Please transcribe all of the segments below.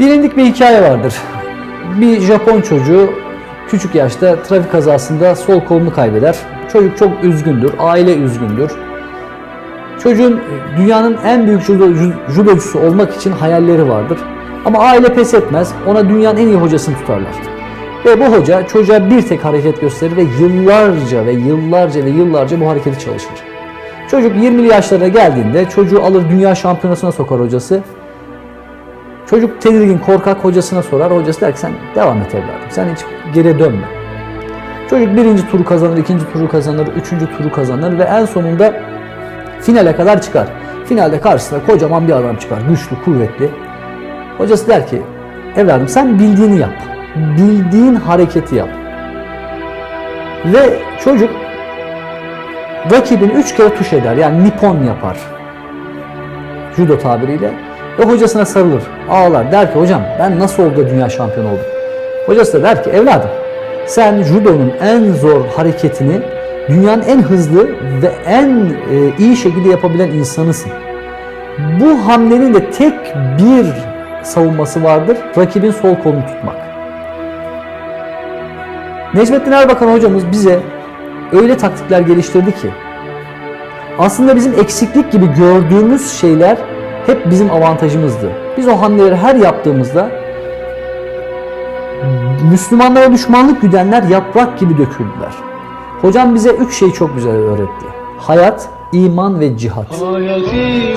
Bilindik bir hikaye vardır. Bir Japon çocuğu küçük yaşta trafik kazasında sol kolunu kaybeder. Çocuk çok üzgündür, aile üzgündür. Çocuğun dünyanın en büyük judo, ju- judocusu olmak için hayalleri vardır. Ama aile pes etmez, ona dünyanın en iyi hocasını tutarlar. Ve bu hoca çocuğa bir tek hareket gösterir ve yıllarca ve yıllarca ve yıllarca bu hareketi çalışır. Çocuk 20'li yaşlarına geldiğinde çocuğu alır dünya şampiyonasına sokar hocası. Çocuk tedirgin, korkak hocasına sorar. Hocası der ki sen devam et evladım. Sen hiç geri dönme. Çocuk birinci turu kazanır, ikinci turu kazanır, üçüncü turu kazanır ve en sonunda finale kadar çıkar. Finalde karşısına kocaman bir adam çıkar. Güçlü, kuvvetli. Hocası der ki evladım sen bildiğini yap. Bildiğin hareketi yap. Ve çocuk rakibini üç kere tuş eder. Yani nippon yapar. Judo tabiriyle. Ve hocasına sarılır. Ağlar. Der ki hocam ben nasıl oldu dünya şampiyonu oldum? Hocası da der ki evladım sen judonun en zor hareketini dünyanın en hızlı ve en e, iyi şekilde yapabilen insanısın. Bu hamlenin de tek bir savunması vardır. Rakibin sol kolunu tutmak. Necmettin Erbakan hocamız bize öyle taktikler geliştirdi ki aslında bizim eksiklik gibi gördüğümüz şeyler hep bizim avantajımızdı. Biz o hamleleri her yaptığımızda Müslümanlara düşmanlık güdenler yaprak gibi döküldüler. Hocam bize üç şey çok güzel öğretti. Hayat, iman ve cihat.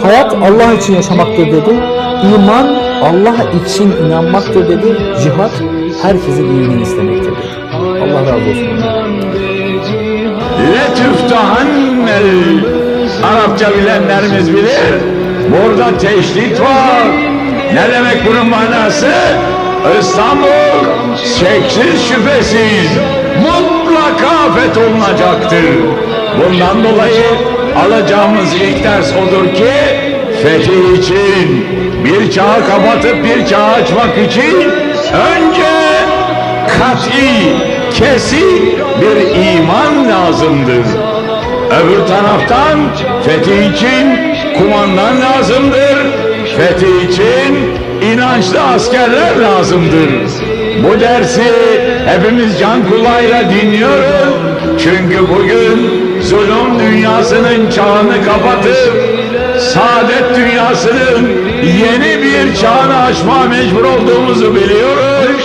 Hayat Allah için yaşamaktır dedi. İman Allah için inanmaktır dedi. Cihat herkesin iyiliğini istemektir dedi. Allah razı olsun. Letüftahannel Arapça bilenlerimiz bilir. Burada teşdit var. Ne demek bunun manası? İstanbul şeksiz şüphesiz mutlaka fetholunacaktır. Bundan dolayı alacağımız ilk ders odur ki fetih için bir çağı kapatıp bir çağı açmak için önce kat'i, kesin bir iman lazımdır. Öbür taraftan fetih için kumandan lazımdır. Fetih için inançlı askerler lazımdır. Bu dersi hepimiz can kulağıyla dinliyoruz. Çünkü bugün zulüm dünyasının çağını kapatıp saadet dünyasının yeni bir çağını açma mecbur olduğumuzu biliyoruz.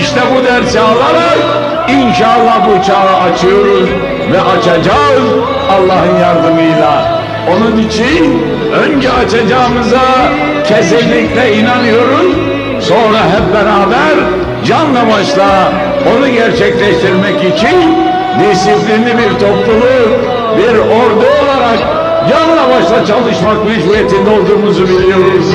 İşte bu dersi alarak inşallah bu çağı açıyoruz ve açacağız Allah'ın yardımıyla. Onun için önce açacağımıza kesinlikle inanıyoruz. Sonra hep beraber canla başla onu gerçekleştirmek için disiplinli bir topluluk, bir ordu olarak canla başla çalışmak mecburiyetinde olduğumuzu biliyoruz.